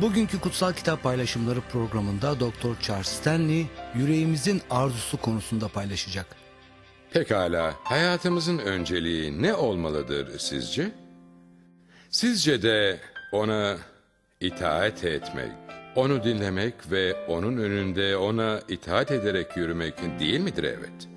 Bugünkü Kutsal Kitap Paylaşımları programında Doktor Charles Stanley yüreğimizin arzusu konusunda paylaşacak. Pekala, hayatımızın önceliği ne olmalıdır sizce? Sizce de ona itaat etmek, onu dinlemek ve onun önünde ona itaat ederek yürümek değil midir evet?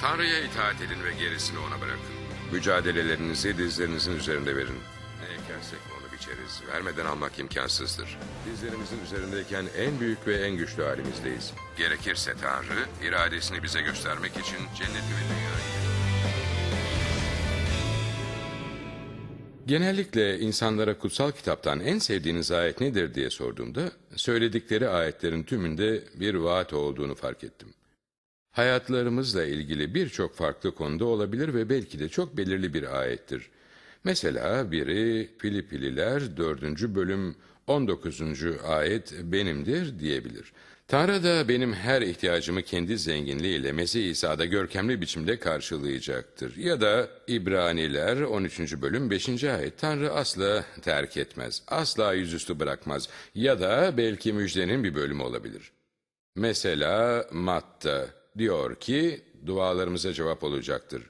Tanrı'ya itaat edin ve gerisini ona bırakın. Mücadelelerinizi dizlerinizin üzerinde verin. Ne ekersek onu biçeriz. Vermeden almak imkansızdır. Dizlerimizin üzerindeyken en büyük ve en güçlü halimizdeyiz. Gerekirse Tanrı, iradesini bize göstermek için cenneti ve dünyayı Genellikle insanlara kutsal kitaptan en sevdiğiniz ayet nedir diye sorduğumda, söyledikleri ayetlerin tümünde bir vaat olduğunu fark ettim. Hayatlarımızla ilgili birçok farklı konuda olabilir ve belki de çok belirli bir ayettir. Mesela biri Filipililer 4. bölüm 19. ayet benimdir diyebilir. Tanrı da benim her ihtiyacımı kendi zenginliğiyle Mesih İsa'da görkemli biçimde karşılayacaktır. Ya da İbraniler 13. bölüm 5. ayet Tanrı asla terk etmez, asla yüzüstü bırakmaz. Ya da belki müjdenin bir bölümü olabilir. Mesela Matta diyor ki dualarımıza cevap olacaktır.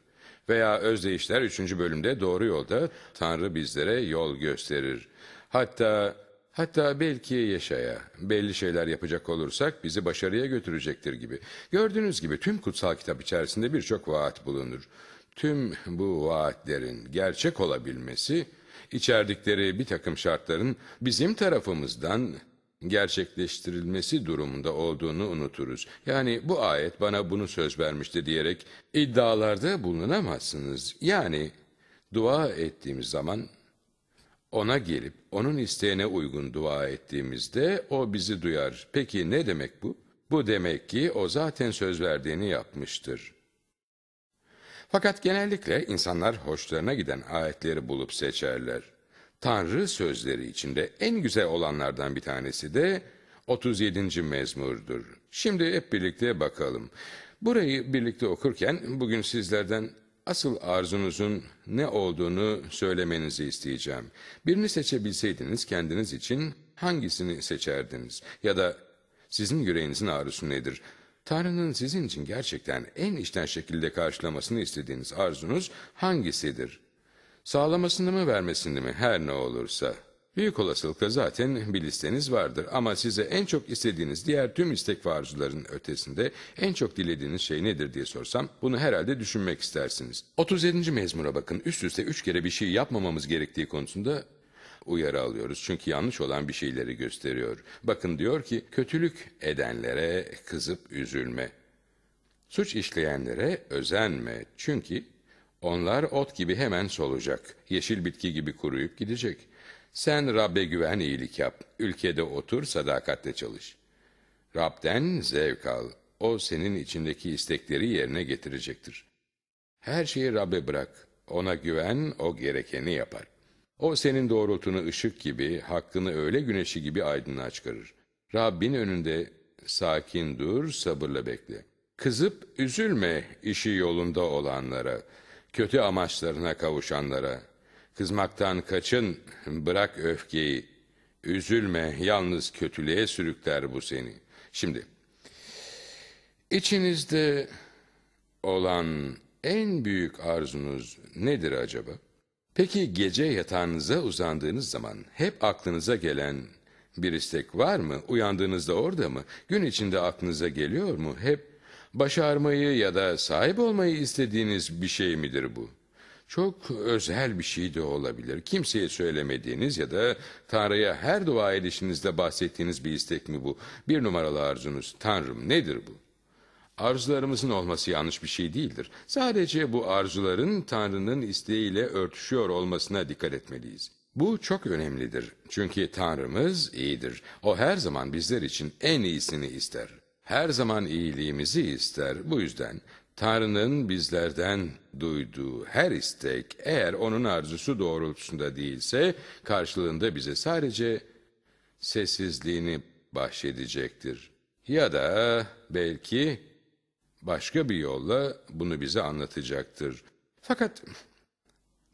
Veya Özdeyişler 3. bölümde doğru yolda Tanrı bizlere yol gösterir. Hatta hatta belki Yeşaya belli şeyler yapacak olursak bizi başarıya götürecektir gibi. Gördüğünüz gibi tüm kutsal kitap içerisinde birçok vaat bulunur. Tüm bu vaatlerin gerçek olabilmesi içerdikleri bir takım şartların bizim tarafımızdan gerçekleştirilmesi durumunda olduğunu unuturuz. Yani bu ayet bana bunu söz vermişti diyerek iddialarda bulunamazsınız. Yani dua ettiğimiz zaman ona gelip onun isteğine uygun dua ettiğimizde o bizi duyar. Peki ne demek bu? Bu demek ki o zaten söz verdiğini yapmıştır. Fakat genellikle insanlar hoşlarına giden ayetleri bulup seçerler. Tanrı sözleri içinde en güzel olanlardan bir tanesi de 37. mezmurdur. Şimdi hep birlikte bakalım. Burayı birlikte okurken bugün sizlerden asıl arzunuzun ne olduğunu söylemenizi isteyeceğim. Birini seçebilseydiniz kendiniz için hangisini seçerdiniz? Ya da sizin yüreğinizin arzusu nedir? Tanrı'nın sizin için gerçekten en içten şekilde karşılamasını istediğiniz arzunuz hangisidir? Sağlamasını mı vermesini mi her ne olursa. Büyük olasılıkla zaten bir listeniz vardır ama size en çok istediğiniz diğer tüm istek ve ötesinde en çok dilediğiniz şey nedir diye sorsam bunu herhalde düşünmek istersiniz. 37. mezmura bakın üst üste üç kere bir şey yapmamamız gerektiği konusunda uyarı alıyoruz. Çünkü yanlış olan bir şeyleri gösteriyor. Bakın diyor ki kötülük edenlere kızıp üzülme. Suç işleyenlere özenme. Çünkü onlar ot gibi hemen solacak, yeşil bitki gibi kuruyup gidecek. Sen Rab'be güven iyilik yap, ülkede otur sadakatle çalış. Rab'den zevk al, o senin içindeki istekleri yerine getirecektir. Her şeyi Rab'be bırak, ona güven, o gerekeni yapar. O senin doğrultunu ışık gibi, hakkını öğle güneşi gibi aydınlığa çıkarır. Rabbin önünde sakin dur, sabırla bekle. Kızıp üzülme işi yolunda olanlara.'' Kötü amaçlarına kavuşanlara. Kızmaktan kaçın, bırak öfkeyi. Üzülme, yalnız kötülüğe sürükler bu seni. Şimdi, içinizde olan en büyük arzunuz nedir acaba? Peki gece yatağınıza uzandığınız zaman hep aklınıza gelen bir istek var mı? Uyandığınızda orada mı? Gün içinde aklınıza geliyor mu? Hep Başarmayı ya da sahip olmayı istediğiniz bir şey midir bu? Çok özel bir şey de olabilir. Kimseye söylemediğiniz ya da Tanrı'ya her dua edişinizde bahsettiğiniz bir istek mi bu? Bir numaralı arzunuz. Tanrım nedir bu? Arzularımızın olması yanlış bir şey değildir. Sadece bu arzuların Tanrı'nın isteğiyle örtüşüyor olmasına dikkat etmeliyiz. Bu çok önemlidir. Çünkü Tanrımız iyidir. O her zaman bizler için en iyisini ister her zaman iyiliğimizi ister. Bu yüzden Tanrı'nın bizlerden duyduğu her istek eğer onun arzusu doğrultusunda değilse karşılığında bize sadece sessizliğini bahşedecektir. Ya da belki başka bir yolla bunu bize anlatacaktır. Fakat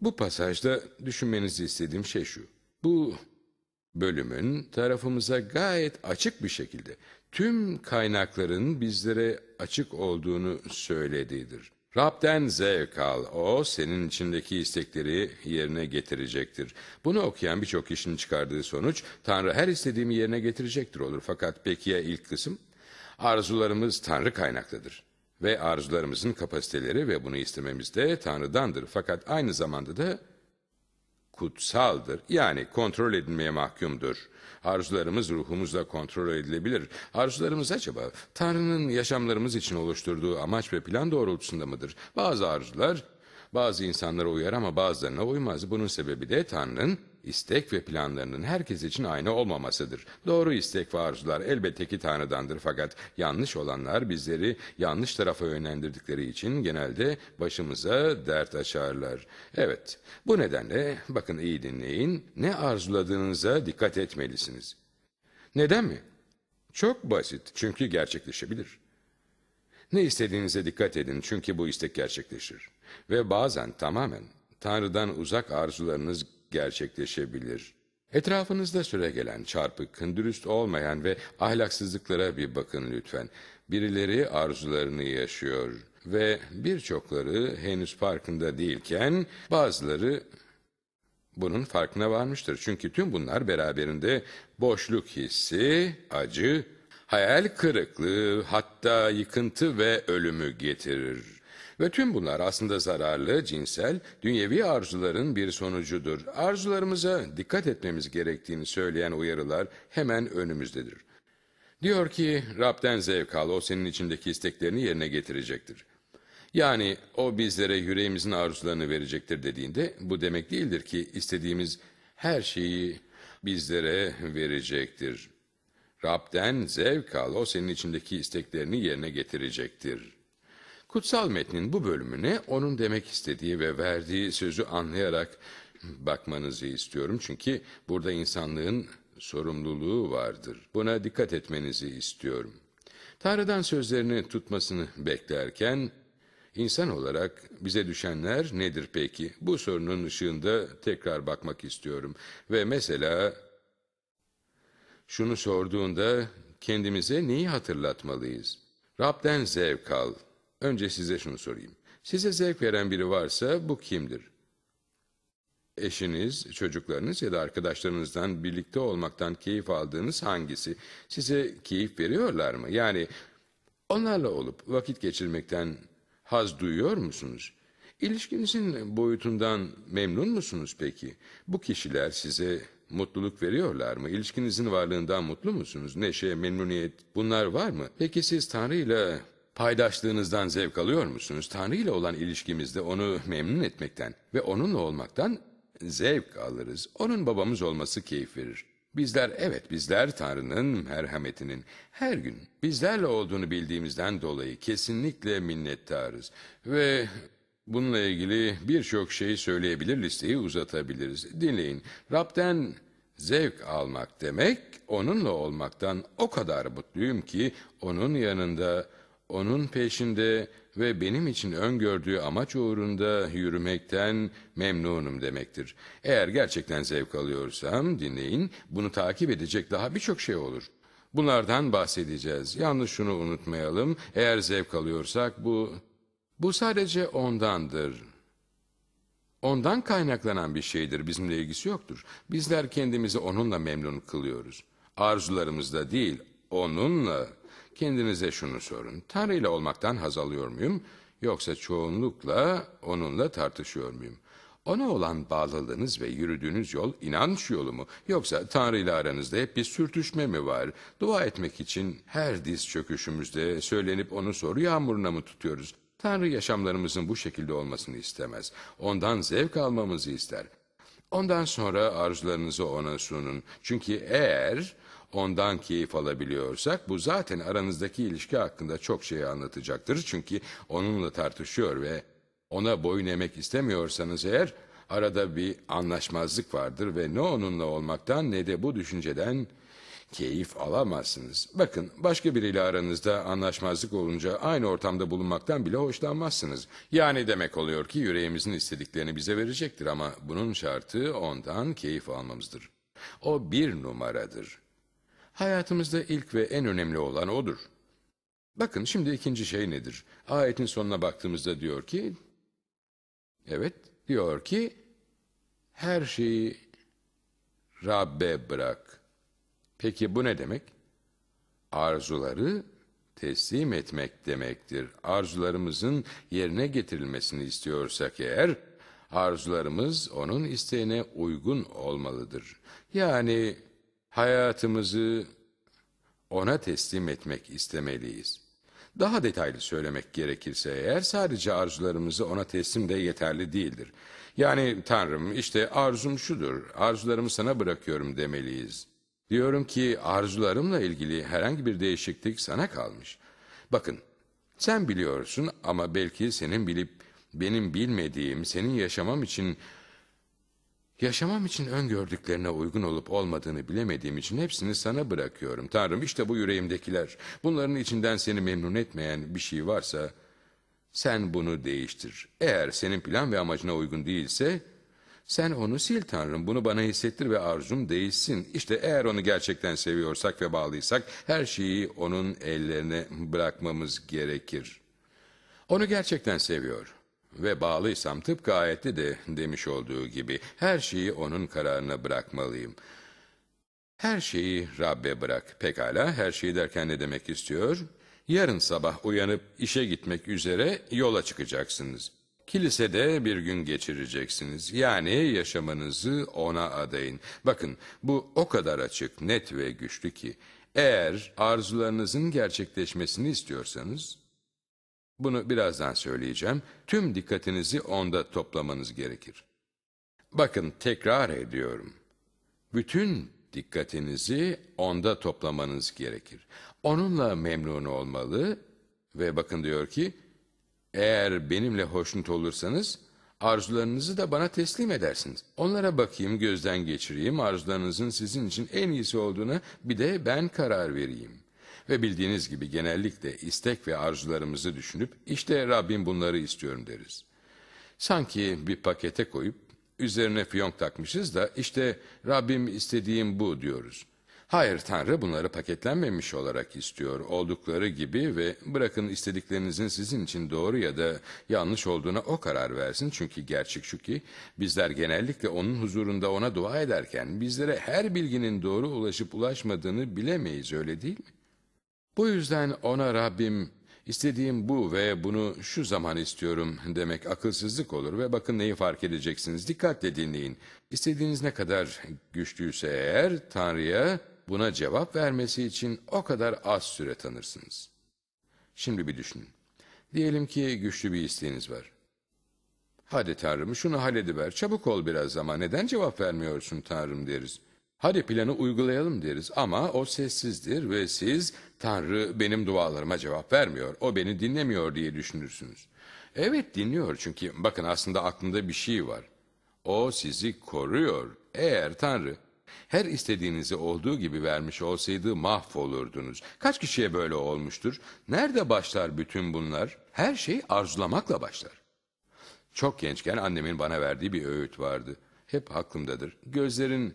Bu pasajda düşünmenizi istediğim şey şu. Bu bölümün tarafımıza gayet açık bir şekilde tüm kaynakların bizlere açık olduğunu söylediğidir. Rab'den zevk al, o senin içindeki istekleri yerine getirecektir. Bunu okuyan birçok kişinin çıkardığı sonuç, Tanrı her istediğimi yerine getirecektir olur. Fakat peki ya ilk kısım? Arzularımız Tanrı kaynaklıdır. Ve arzularımızın kapasiteleri ve bunu istememiz de Tanrı'dandır. Fakat aynı zamanda da kutsaldır. Yani kontrol edilmeye mahkumdur. Arzularımız ruhumuzla kontrol edilebilir. Arzularımız acaba Tanrı'nın yaşamlarımız için oluşturduğu amaç ve plan doğrultusunda mıdır? Bazı arzular bazı insanlara uyar ama bazılarına uymaz. Bunun sebebi de Tanrı'nın istek ve planlarının herkes için aynı olmamasıdır. Doğru istek ve arzular elbette ki Tanrı'dandır fakat yanlış olanlar bizleri yanlış tarafa yönlendirdikleri için genelde başımıza dert açarlar. Evet, bu nedenle bakın iyi dinleyin, ne arzuladığınıza dikkat etmelisiniz. Neden mi? Çok basit, çünkü gerçekleşebilir. Ne istediğinize dikkat edin çünkü bu istek gerçekleşir. Ve bazen tamamen Tanrı'dan uzak arzularınız gerçekleşebilir. Etrafınızda süre gelen çarpık, dürüst olmayan ve ahlaksızlıklara bir bakın lütfen. Birileri arzularını yaşıyor ve birçokları henüz farkında değilken bazıları bunun farkına varmıştır. Çünkü tüm bunlar beraberinde boşluk hissi, acı, hayal kırıklığı, hatta yıkıntı ve ölümü getirir. Ve tüm bunlar aslında zararlı, cinsel, dünyevi arzuların bir sonucudur. Arzularımıza dikkat etmemiz gerektiğini söyleyen uyarılar hemen önümüzdedir. Diyor ki, Rab'den zevk al, o senin içindeki isteklerini yerine getirecektir. Yani o bizlere yüreğimizin arzularını verecektir dediğinde bu demek değildir ki istediğimiz her şeyi bizlere verecektir. Rab'den zevk al, o senin içindeki isteklerini yerine getirecektir. Kutsal metnin bu bölümüne onun demek istediği ve verdiği sözü anlayarak bakmanızı istiyorum. Çünkü burada insanlığın sorumluluğu vardır. Buna dikkat etmenizi istiyorum. Tanrı'dan sözlerini tutmasını beklerken insan olarak bize düşenler nedir peki? Bu sorunun ışığında tekrar bakmak istiyorum. Ve mesela şunu sorduğunda kendimize neyi hatırlatmalıyız? Rab'den zevk al. Önce size şunu sorayım. Size zevk veren biri varsa bu kimdir? Eşiniz, çocuklarınız ya da arkadaşlarınızdan birlikte olmaktan keyif aldığınız hangisi? Size keyif veriyorlar mı? Yani onlarla olup vakit geçirmekten haz duyuyor musunuz? İlişkinizin boyutundan memnun musunuz peki? Bu kişiler size mutluluk veriyorlar mı? İlişkinizin varlığından mutlu musunuz? Neşe, memnuniyet bunlar var mı? Peki siz Tanrı ile paydaşlığınızdan zevk alıyor musunuz? Tanrı ile olan ilişkimizde onu memnun etmekten ve onunla olmaktan zevk alırız. Onun babamız olması keyif verir. Bizler evet bizler Tanrı'nın merhametinin her gün bizlerle olduğunu bildiğimizden dolayı kesinlikle minnettarız. Ve bununla ilgili birçok şey söyleyebilir listeyi uzatabiliriz. Dinleyin Rab'den zevk almak demek onunla olmaktan o kadar mutluyum ki onun yanında onun peşinde ve benim için öngördüğü amaç uğrunda yürümekten memnunum demektir. Eğer gerçekten zevk alıyorsam dinleyin, bunu takip edecek daha birçok şey olur. Bunlardan bahsedeceğiz. Yalnız şunu unutmayalım. Eğer zevk alıyorsak bu bu sadece ondandır. Ondan kaynaklanan bir şeydir. Bizimle ilgisi yoktur. Bizler kendimizi onunla memnun kılıyoruz. Arzularımızda değil, onunla Kendinize şunu sorun. Tanrı ile olmaktan haz alıyor muyum? Yoksa çoğunlukla onunla tartışıyor muyum? Ona olan bağlılığınız ve yürüdüğünüz yol inanç yolu mu? Yoksa Tanrı ile aranızda hep bir sürtüşme mi var? Dua etmek için her diz çöküşümüzde söylenip onu soru yağmuruna mı tutuyoruz? Tanrı yaşamlarımızın bu şekilde olmasını istemez. Ondan zevk almamızı ister. Ondan sonra arzularınızı ona sunun. Çünkü eğer ondan keyif alabiliyorsak bu zaten aranızdaki ilişki hakkında çok şey anlatacaktır. Çünkü onunla tartışıyor ve ona boyun emek istemiyorsanız eğer arada bir anlaşmazlık vardır ve ne onunla olmaktan ne de bu düşünceden Keyif alamazsınız. Bakın başka biriyle aranızda anlaşmazlık olunca aynı ortamda bulunmaktan bile hoşlanmazsınız. Yani demek oluyor ki yüreğimizin istediklerini bize verecektir ama bunun şartı ondan keyif almamızdır. O bir numaradır. Hayatımızda ilk ve en önemli olan odur. Bakın şimdi ikinci şey nedir? Ayetin sonuna baktığımızda diyor ki, evet diyor ki, her şeyi Rabbe bırak. Peki bu ne demek? Arzuları teslim etmek demektir. Arzularımızın yerine getirilmesini istiyorsak eğer, arzularımız onun isteğine uygun olmalıdır. Yani hayatımızı ona teslim etmek istemeliyiz. Daha detaylı söylemek gerekirse eğer sadece arzularımızı ona teslim de yeterli değildir. Yani Tanrım işte arzum şudur, arzularımı sana bırakıyorum demeliyiz. Diyorum ki arzularımla ilgili herhangi bir değişiklik sana kalmış. Bakın sen biliyorsun ama belki senin bilip benim bilmediğim, senin yaşamam için Yaşamam için öngördüklerine uygun olup olmadığını bilemediğim için hepsini sana bırakıyorum. Tanrım işte bu yüreğimdekiler. Bunların içinden seni memnun etmeyen bir şey varsa sen bunu değiştir. Eğer senin plan ve amacına uygun değilse sen onu sil Tanrım. Bunu bana hissettir ve arzum değişsin. İşte eğer onu gerçekten seviyorsak ve bağlıysak her şeyi onun ellerine bırakmamız gerekir. Onu gerçekten seviyor ve bağlıysam tıpkı ayette de demiş olduğu gibi her şeyi onun kararına bırakmalıyım. Her şeyi Rabbe bırak. Pekala her şeyi derken ne demek istiyor? Yarın sabah uyanıp işe gitmek üzere yola çıkacaksınız. Kilisede bir gün geçireceksiniz. Yani yaşamınızı ona adayın. Bakın bu o kadar açık, net ve güçlü ki eğer arzularınızın gerçekleşmesini istiyorsanız bunu birazdan söyleyeceğim. Tüm dikkatinizi onda toplamanız gerekir. Bakın tekrar ediyorum. Bütün dikkatinizi onda toplamanız gerekir. Onunla memnun olmalı ve bakın diyor ki eğer benimle hoşnut olursanız arzularınızı da bana teslim edersiniz. Onlara bakayım, gözden geçireyim, arzularınızın sizin için en iyisi olduğuna bir de ben karar vereyim. Ve bildiğiniz gibi genellikle istek ve arzularımızı düşünüp işte Rabbim bunları istiyorum deriz. Sanki bir pakete koyup üzerine fiyonk takmışız da işte Rabbim istediğim bu diyoruz. Hayır Tanrı bunları paketlenmemiş olarak istiyor oldukları gibi ve bırakın istediklerinizin sizin için doğru ya da yanlış olduğuna o karar versin. Çünkü gerçek şu ki bizler genellikle onun huzurunda ona dua ederken bizlere her bilginin doğru ulaşıp ulaşmadığını bilemeyiz öyle değil mi? Bu yüzden ona Rabbim istediğim bu ve bunu şu zaman istiyorum demek akılsızlık olur ve bakın neyi fark edeceksiniz. Dikkatle dinleyin. İstediğiniz ne kadar güçlüyse eğer Tanrı'ya buna cevap vermesi için o kadar az süre tanırsınız. Şimdi bir düşünün. Diyelim ki güçlü bir isteğiniz var. Hadi Tanrım şunu hallediver, çabuk ol biraz ama neden cevap vermiyorsun Tanrım deriz. Hadi planı uygulayalım deriz ama o sessizdir ve siz Tanrı benim dualarıma cevap vermiyor, o beni dinlemiyor diye düşünürsünüz. Evet dinliyor çünkü bakın aslında aklında bir şey var. O sizi koruyor. Eğer Tanrı her istediğinizi olduğu gibi vermiş olsaydı mahvolurdunuz. Kaç kişiye böyle olmuştur? Nerede başlar bütün bunlar? Her şey arzulamakla başlar. Çok gençken annemin bana verdiği bir öğüt vardı. Hep aklımdadır. Gözlerin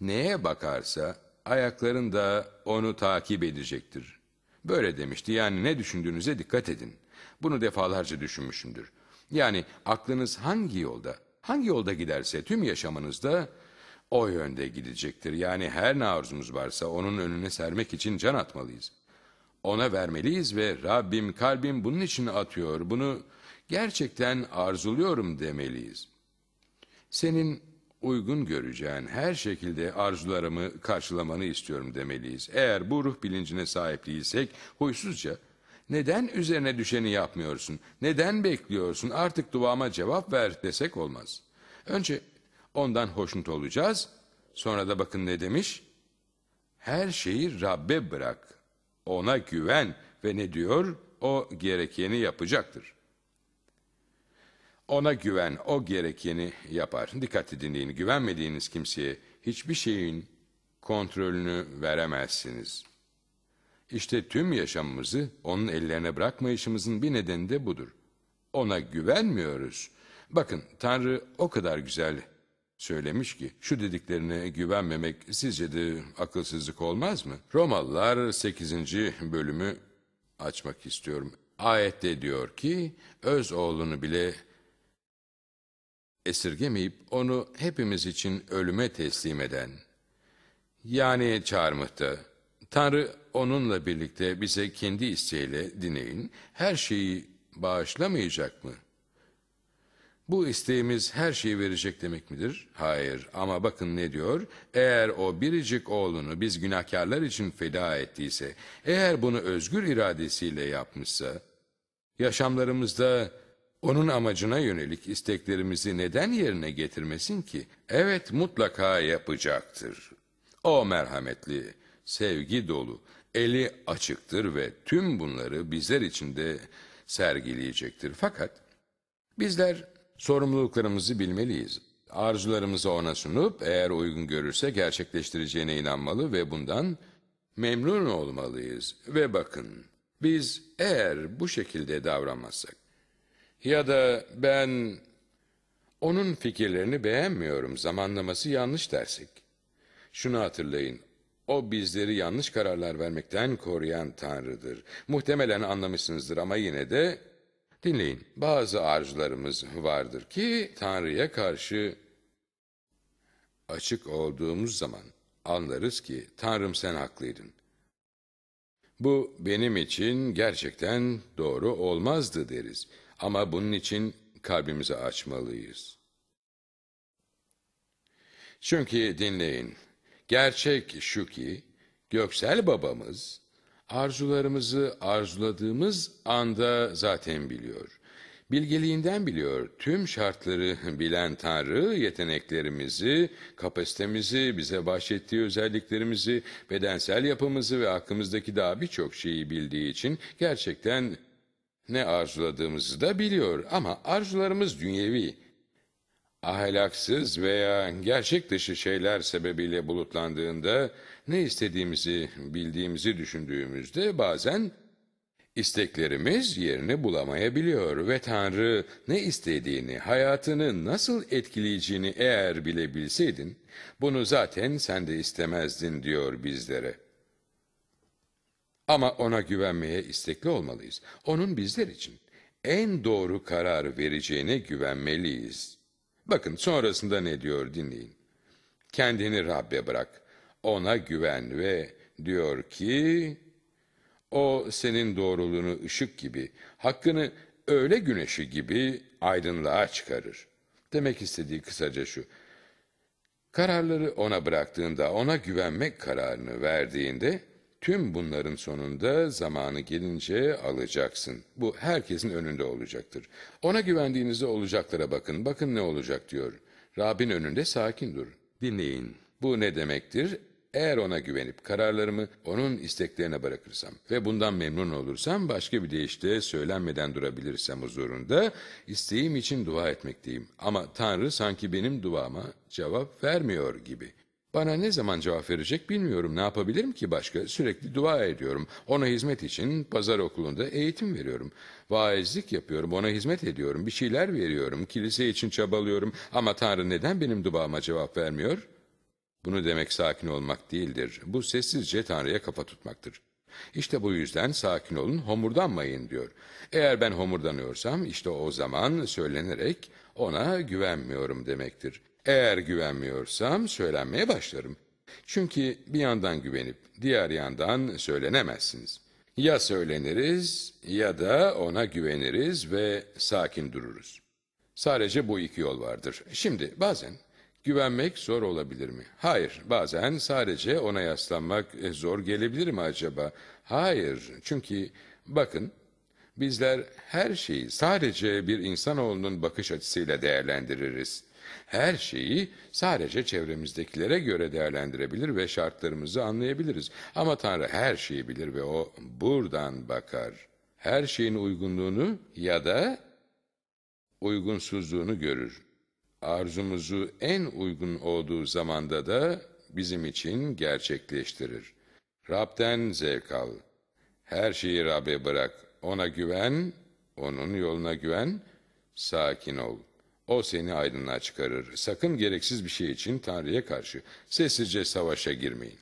neye bakarsa ayakların da onu takip edecektir. Böyle demişti yani ne düşündüğünüze dikkat edin. Bunu defalarca düşünmüşümdür. Yani aklınız hangi yolda, hangi yolda giderse tüm yaşamınızda o yönde gidecektir. Yani her ne arzumuz varsa onun önüne sermek için can atmalıyız. Ona vermeliyiz ve Rabbim kalbim bunun için atıyor, bunu gerçekten arzuluyorum demeliyiz. Senin uygun göreceğin her şekilde arzularımı karşılamanı istiyorum demeliyiz. Eğer bu ruh bilincine sahip değilsek huysuzca neden üzerine düşeni yapmıyorsun, neden bekliyorsun artık duama cevap ver desek olmaz. Önce ondan hoşnut olacağız, sonra da bakın ne demiş? Her şeyi Rabbe bırak, ona güven ve ne diyor? O gerekeni yapacaktır. Ona güven, o gerekeni yapar. Dikkatli dinleyin. Güvenmediğiniz kimseye hiçbir şeyin kontrolünü veremezsiniz. İşte tüm yaşamımızı onun ellerine bırakmayışımızın bir nedeni de budur. Ona güvenmiyoruz. Bakın Tanrı o kadar güzel söylemiş ki şu dediklerine güvenmemek sizce de akılsızlık olmaz mı? Romalılar 8. bölümü açmak istiyorum. Ayette diyor ki öz oğlunu bile esirgemeyip onu hepimiz için ölüme teslim eden yani çarmıhta Tanrı onunla birlikte bize kendi isteğiyle dinleyin her şeyi bağışlamayacak mı? Bu isteğimiz her şeyi verecek demek midir? Hayır ama bakın ne diyor? Eğer o biricik oğlunu biz günahkarlar için feda ettiyse, eğer bunu özgür iradesiyle yapmışsa, yaşamlarımızda onun amacına yönelik isteklerimizi neden yerine getirmesin ki? Evet mutlaka yapacaktır. O merhametli, sevgi dolu, eli açıktır ve tüm bunları bizler için de sergileyecektir. Fakat bizler sorumluluklarımızı bilmeliyiz. Arzularımızı ona sunup eğer uygun görürse gerçekleştireceğine inanmalı ve bundan memnun olmalıyız. Ve bakın biz eğer bu şekilde davranmazsak ya da ben onun fikirlerini beğenmiyorum, zamanlaması yanlış dersek. Şunu hatırlayın, o bizleri yanlış kararlar vermekten koruyan Tanrı'dır. Muhtemelen anlamışsınızdır ama yine de dinleyin. Bazı arzularımız vardır ki Tanrı'ya karşı açık olduğumuz zaman anlarız ki Tanrım sen haklıydın. Bu benim için gerçekten doğru olmazdı deriz. Ama bunun için kalbimizi açmalıyız. Çünkü dinleyin, gerçek şu ki göksel babamız arzularımızı arzuladığımız anda zaten biliyor. Bilgeliğinden biliyor. Tüm şartları bilen Tanrı yeteneklerimizi, kapasitemizi, bize bahşettiği özelliklerimizi, bedensel yapımızı ve aklımızdaki daha birçok şeyi bildiği için gerçekten ne arzuladığımızı da biliyor ama arzularımız dünyevi, ahlaksız veya gerçek dışı şeyler sebebiyle bulutlandığında ne istediğimizi bildiğimizi düşündüğümüzde bazen isteklerimiz yerini bulamayabiliyor ve Tanrı ne istediğini, hayatını nasıl etkileyeceğini eğer bilebilseydin, bunu zaten sen de istemezdin diyor bizlere. Ama ona güvenmeye istekli olmalıyız. Onun bizler için en doğru karar vereceğine güvenmeliyiz. Bakın sonrasında ne diyor dinleyin. Kendini Rab'be bırak, ona güven ve diyor ki, o senin doğruluğunu ışık gibi, hakkını öğle güneşi gibi aydınlığa çıkarır. Demek istediği kısaca şu, kararları ona bıraktığında, ona güvenmek kararını verdiğinde, Tüm bunların sonunda zamanı gelince alacaksın. Bu herkesin önünde olacaktır. Ona güvendiğinizde olacaklara bakın. Bakın ne olacak diyor. Rabbin önünde sakin dur. Dinleyin. Bu ne demektir? Eğer ona güvenip kararlarımı onun isteklerine bırakırsam ve bundan memnun olursam başka bir deyişle söylenmeden durabilirsem huzurunda isteğim için dua etmekteyim. Ama Tanrı sanki benim duama cevap vermiyor gibi. Bana ne zaman cevap verecek bilmiyorum. Ne yapabilirim ki başka? Sürekli dua ediyorum. Ona hizmet için pazar okulunda eğitim veriyorum. Vaizlik yapıyorum, ona hizmet ediyorum, bir şeyler veriyorum, kilise için çabalıyorum. Ama Tanrı neden benim duama cevap vermiyor? Bunu demek sakin olmak değildir. Bu sessizce Tanrı'ya kafa tutmaktır. İşte bu yüzden sakin olun, homurdanmayın diyor. Eğer ben homurdanıyorsam işte o zaman söylenerek ona güvenmiyorum demektir. Eğer güvenmiyorsam söylenmeye başlarım. Çünkü bir yandan güvenip diğer yandan söylenemezsiniz. Ya söyleniriz ya da ona güveniriz ve sakin dururuz. Sadece bu iki yol vardır. Şimdi bazen güvenmek zor olabilir mi? Hayır. Bazen sadece ona yaslanmak zor gelebilir mi acaba? Hayır. Çünkü bakın bizler her şeyi sadece bir insanoğlunun bakış açısıyla değerlendiririz her şeyi sadece çevremizdekilere göre değerlendirebilir ve şartlarımızı anlayabiliriz. Ama Tanrı her şeyi bilir ve o buradan bakar. Her şeyin uygunluğunu ya da uygunsuzluğunu görür. Arzumuzu en uygun olduğu zamanda da bizim için gerçekleştirir. Rab'den zevk al. Her şeyi Rab'be bırak. Ona güven, onun yoluna güven, sakin ol. O seni aydınlığa çıkarır. Sakın gereksiz bir şey için Tanrı'ya karşı sessizce savaşa girmeyin.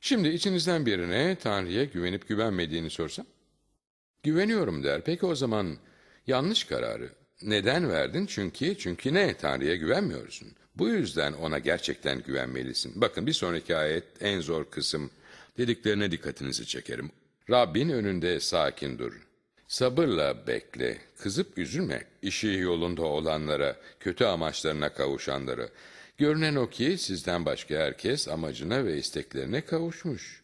Şimdi içinizden birine Tanrı'ya güvenip güvenmediğini sorsam? Güveniyorum der. Peki o zaman yanlış kararı neden verdin? Çünkü çünkü ne? Tanrı'ya güvenmiyorsun. Bu yüzden ona gerçekten güvenmelisin. Bakın bir sonraki ayet en zor kısım. Dediklerine dikkatinizi çekerim. Rabbin önünde sakin dur. Sabırla bekle. Kızıp üzülme. İşi yolunda olanlara, kötü amaçlarına kavuşanlara. Görünen o ki sizden başka herkes amacına ve isteklerine kavuşmuş.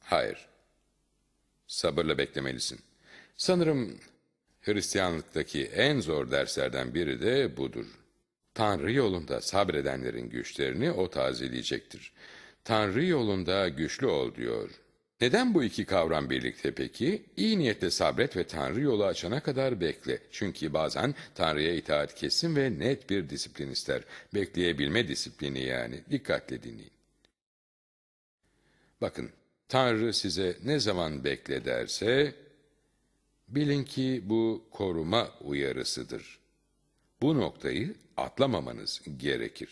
Hayır. Sabırla beklemelisin. Sanırım Hristiyanlıktaki en zor derslerden biri de budur. Tanrı yolunda sabredenlerin güçlerini o tazeleyecektir. Tanrı yolunda güçlü ol diyor. Neden bu iki kavram birlikte peki? İyi niyetle sabret ve Tanrı yolu açana kadar bekle. Çünkü bazen Tanrı'ya itaat kesin ve net bir disiplin ister. Bekleyebilme disiplini yani. Dikkatle dinleyin. Bakın, Tanrı size ne zaman bekle derse, bilin ki bu koruma uyarısıdır. Bu noktayı atlamamanız gerekir.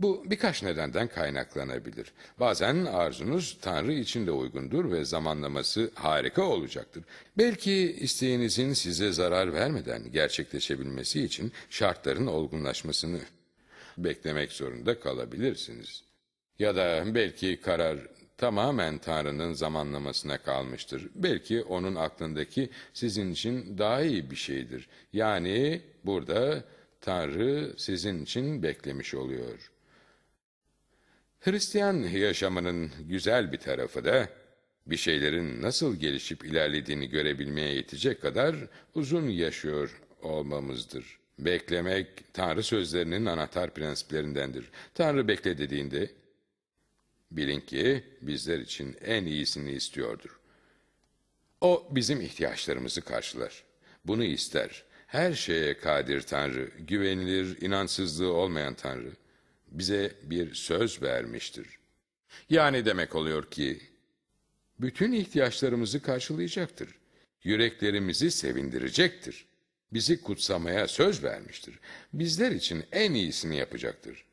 Bu birkaç nedenden kaynaklanabilir. Bazen arzunuz Tanrı için de uygundur ve zamanlaması harika olacaktır. Belki isteğinizin size zarar vermeden gerçekleşebilmesi için şartların olgunlaşmasını beklemek zorunda kalabilirsiniz. Ya da belki karar tamamen Tanrı'nın zamanlamasına kalmıştır. Belki onun aklındaki sizin için daha iyi bir şeydir. Yani burada Tanrı sizin için beklemiş oluyor. Hristiyan yaşamının güzel bir tarafı da bir şeylerin nasıl gelişip ilerlediğini görebilmeye yetecek kadar uzun yaşıyor olmamızdır. Beklemek Tanrı sözlerinin anahtar prensiplerindendir. Tanrı bekle dediğinde bilin ki bizler için en iyisini istiyordur. O bizim ihtiyaçlarımızı karşılar. Bunu ister. Her şeye kadir Tanrı, güvenilir, inançsızlığı olmayan Tanrı bize bir söz vermiştir. Yani demek oluyor ki bütün ihtiyaçlarımızı karşılayacaktır. Yüreklerimizi sevindirecektir. Bizi kutsamaya söz vermiştir. Bizler için en iyisini yapacaktır.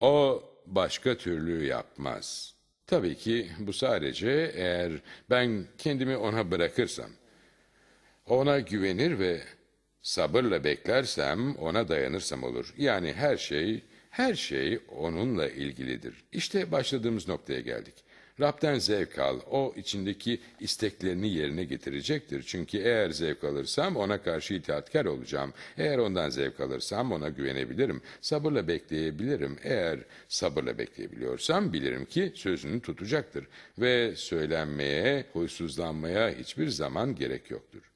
O başka türlü yapmaz. Tabii ki bu sadece eğer ben kendimi ona bırakırsam, ona güvenir ve sabırla beklersem, ona dayanırsam olur. Yani her şey, her şey onunla ilgilidir. İşte başladığımız noktaya geldik. Rab'den zevk al, o içindeki isteklerini yerine getirecektir. Çünkü eğer zevk alırsam ona karşı itaatkar olacağım. Eğer ondan zevk alırsam ona güvenebilirim. Sabırla bekleyebilirim. Eğer sabırla bekleyebiliyorsam bilirim ki sözünü tutacaktır. Ve söylenmeye, huysuzlanmaya hiçbir zaman gerek yoktur.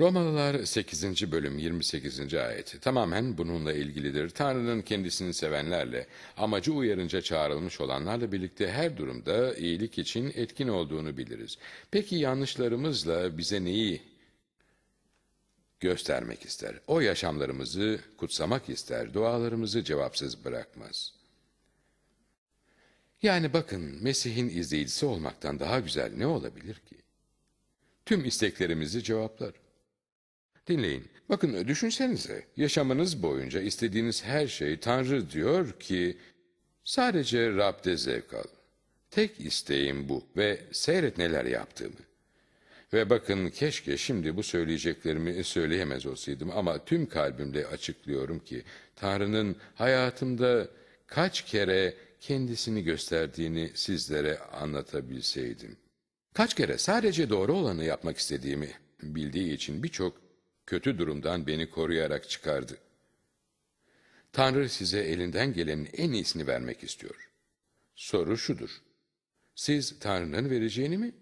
Romalılar 8. bölüm 28. ayet tamamen bununla ilgilidir. Tanrı'nın kendisini sevenlerle, amacı uyarınca çağrılmış olanlarla birlikte her durumda iyilik için etkin olduğunu biliriz. Peki yanlışlarımızla bize neyi göstermek ister? O yaşamlarımızı kutsamak ister, dualarımızı cevapsız bırakmaz. Yani bakın Mesih'in izleyicisi olmaktan daha güzel ne olabilir ki? Tüm isteklerimizi cevaplar. Dinleyin. Bakın düşünsenize. Yaşamınız boyunca istediğiniz her şey Tanrı diyor ki sadece Rab'de zevk al. Tek isteğim bu ve seyret neler yaptığımı. Ve bakın keşke şimdi bu söyleyeceklerimi söyleyemez olsaydım ama tüm kalbimle açıklıyorum ki Tanrı'nın hayatımda kaç kere kendisini gösterdiğini sizlere anlatabilseydim. Kaç kere sadece doğru olanı yapmak istediğimi bildiği için birçok kötü durumdan beni koruyarak çıkardı. Tanrı size elinden gelenin en iyisini vermek istiyor. Soru şudur. Siz Tanrı'nın vereceğini mi,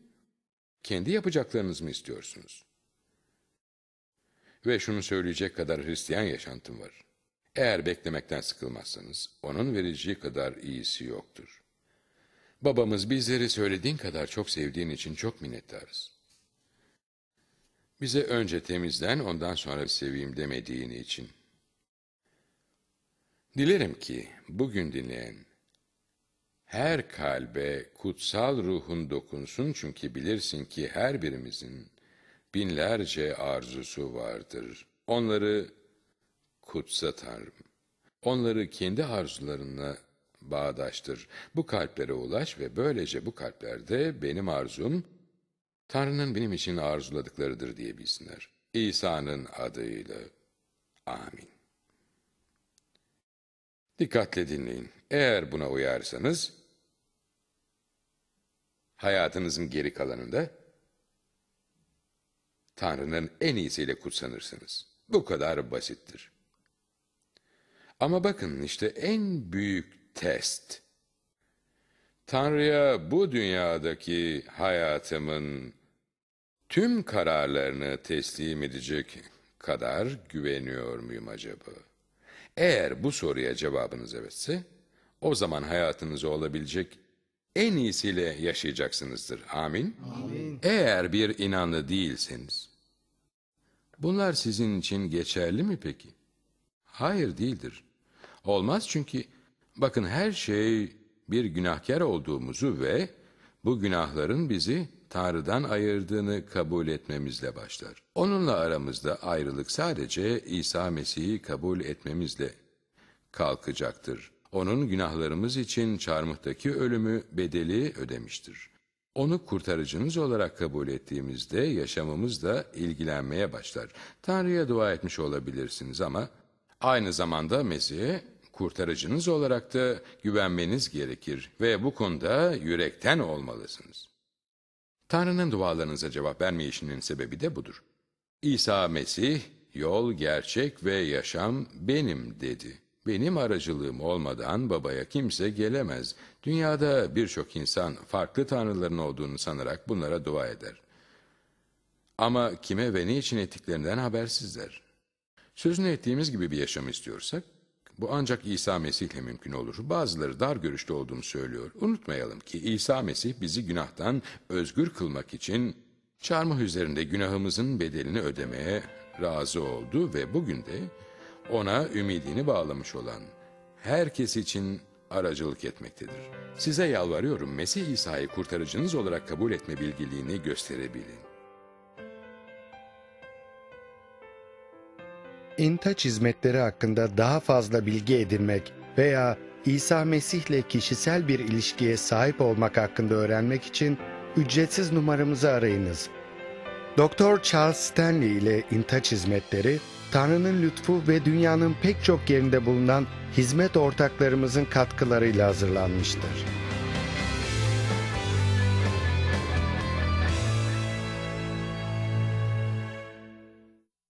kendi yapacaklarınızı mı istiyorsunuz? Ve şunu söyleyecek kadar Hristiyan yaşantım var. Eğer beklemekten sıkılmazsanız, onun vereceği kadar iyisi yoktur. Babamız bizleri söylediğin kadar çok sevdiğin için çok minnettarız. Bize önce temizlen ondan sonra seveyim demediğin için. Dilerim ki bugün dinleyen her kalbe kutsal ruhun dokunsun çünkü bilirsin ki her birimizin binlerce arzusu vardır. Onları kutsa Tanrım. Onları kendi arzularına bağdaştır. Bu kalplere ulaş ve böylece bu kalplerde benim arzum Tanrı'nın benim için arzuladıklarıdır diyebilsinler. İsa'nın adıyla. Amin. Dikkatle dinleyin. Eğer buna uyarsanız, hayatınızın geri kalanında Tanrı'nın en iyisiyle kutsanırsınız. Bu kadar basittir. Ama bakın işte en büyük test. Tanrı'ya bu dünyadaki hayatımın tüm kararlarını teslim edecek kadar güveniyor muyum acaba? Eğer bu soruya cevabınız evetse, o zaman hayatınızı olabilecek en iyisiyle yaşayacaksınızdır. Amin. Eğer bir inanlı değilseniz, bunlar sizin için geçerli mi peki? Hayır değildir. Olmaz çünkü bakın her şey bir günahkar olduğumuzu ve bu günahların bizi Tanrı'dan ayırdığını kabul etmemizle başlar. Onunla aramızda ayrılık sadece İsa Mesih'i kabul etmemizle kalkacaktır. Onun günahlarımız için çarmıhtaki ölümü bedeli ödemiştir. Onu kurtarıcınız olarak kabul ettiğimizde yaşamımız da ilgilenmeye başlar. Tanrı'ya dua etmiş olabilirsiniz ama aynı zamanda Mesih'e kurtarıcınız olarak da güvenmeniz gerekir ve bu konuda yürekten olmalısınız. Tanrı'nın dualarınıza cevap vermeyişinin sebebi de budur. İsa Mesih, yol, gerçek ve yaşam benim dedi. Benim aracılığım olmadan babaya kimse gelemez. Dünyada birçok insan farklı tanrıların olduğunu sanarak bunlara dua eder. Ama kime ve ne için ettiklerinden habersizler. Sözünü ettiğimiz gibi bir yaşam istiyorsak, bu ancak İsa Mesih ile mümkün olur. Bazıları dar görüşte olduğunu söylüyor. Unutmayalım ki İsa Mesih bizi günahtan özgür kılmak için çarmıh üzerinde günahımızın bedelini ödemeye razı oldu ve bugün de ona ümidini bağlamış olan herkes için aracılık etmektedir. Size yalvarıyorum Mesih İsa'yı kurtarıcınız olarak kabul etme bilgiliğini gösterebilin. İntaç hizmetleri hakkında daha fazla bilgi edinmek veya İsa Mesih'le kişisel bir ilişkiye sahip olmak hakkında öğrenmek için ücretsiz numaramızı arayınız. Dr. Charles Stanley ile İntaç Hizmetleri, Tanrı'nın lütfu ve dünyanın pek çok yerinde bulunan hizmet ortaklarımızın katkılarıyla hazırlanmıştır.